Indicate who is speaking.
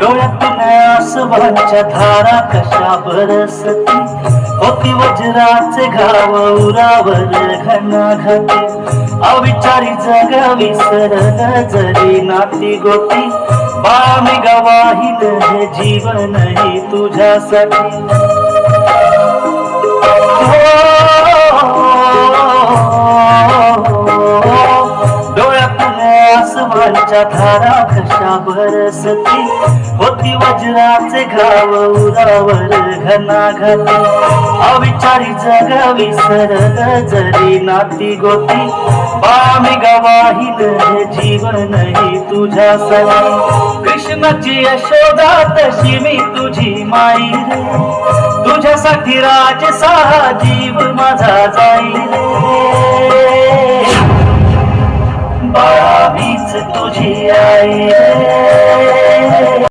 Speaker 1: डोळ्यातून आसवांच्या धारा कशा बरसती? होती वज्राचे घाव उरावर घनाघाती अविचारी जग विसरल जरी नाती गोती. बामी गवाहील हे जीवन ही तुझ्यासाठी. आसमानच्या धारा कशा बरसती होती वज्राचे घाव उरावर घनाघाती. अविचारी जग विसरल जरी नाती गोती. बामी गवाही हे जीवन ही तुझ्या तुझ्यासाठी कृष्णाची यशोदा तशी मी तुझी माई तुझ्यासाठी राज सहा जीव माझा जा तुझी आई